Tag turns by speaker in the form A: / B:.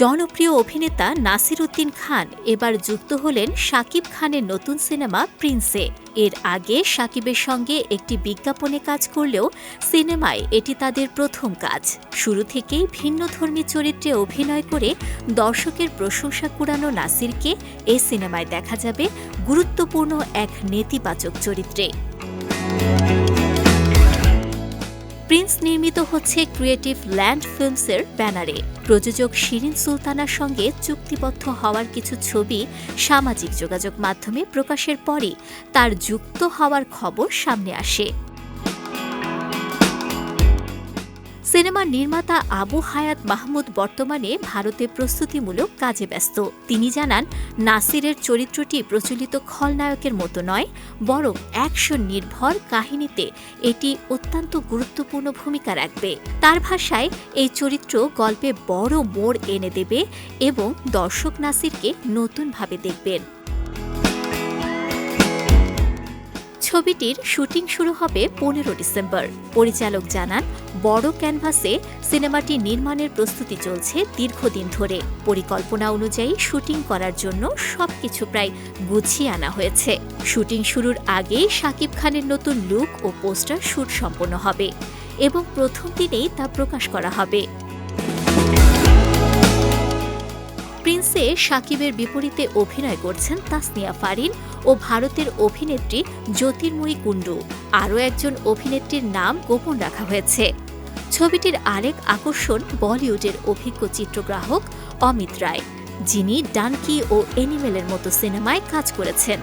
A: জনপ্রিয় অভিনেতা নাসির উদ্দিন খান এবার যুক্ত হলেন শাকিব খানের নতুন সিনেমা প্রিন্সে। এর আগে সাকিবের সঙ্গে একটি বিজ্ঞাপনে কাজ করলেও সিনেমায় এটি তাদের প্রথম কাজ। শুরু থেকেই ভিন্নধর্মী চরিত্রে অভিনয় করে দর্শকের প্রশংসা কুড়ানো নাসিরকে এই সিনেমায় দেখা যাবে গুরুত্বপূর্ণ এক নেতিবাচক চরিত্রে। প্রিন্স নির্মিত হচ্ছে ক্রিয়েটিভ ল্যান্ড ফিল্মসের ব্যানারে। প্রযোজক শিরিন সুলতানার সঙ্গে চুক্তিবদ্ধ হওয়ার কিছু ছবি সামাজিক যোগাযোগ মাধ্যমে প্রকাশের পরে তার যুক্ত হওয়ার খবর সামনে আসে। সিনেমার নির্মাতা আবু হায়াত মাহমুদ বর্তমানে ভারতে প্রস্তুতিমূলক কাজে ব্যস্ত। তিনি জানান, নাসিরের চরিত্রটি প্রচলিত খলনায়কের মতো নয়, বরং অ্যাকশন নির্ভর কাহিনীতে এটি অত্যন্ত গুরুত্বপূর্ণ ভূমিকা রাখবে। তার ভাষায়, এই চরিত্র গল্পে বড় মোড় এনে দেবে এবং দর্শক নাসিরকে নতুনভাবে দেখবেন। ছবিটির শুটিং শুরু হবে পনেরো ডিসেম্বর। পরিচালক জানান, বড় ক্যানভাসে সিনেমাটি নির্মাণের প্রস্তুতি চলছে দীর্ঘদিন ধরে। পরিকল্পনা অনুযায়ী শুটিং করার জন্য সবকিছু প্রায় গুছিয়ে আনা হয়েছে। শুটিং শুরুর আগেই শাকিব খানের নতুন লুক ও পোস্টার শুট সম্পন্ন হবে এবং প্রথম দিনেই তা প্রকাশ করা হবে। প্রিন্সে সাকিবের বিপরীতে অভিনয় করছেন তাসনিয়া ফারিন ও ভারতের অভিনেত্রী জ্যোতির্ময়ী কুণ্ডু। আরও একজন অভিনেত্রীর নাম গোপন রাখা হয়েছে। ছবিটির আরেক আকর্ষণ বলিউডের অভিজ্ঞ চিত্রগ্রাহক অমিত রায়, যিনি ডানকি ও এনিমেলের মতো সিনেমায় কাজ করেছেন।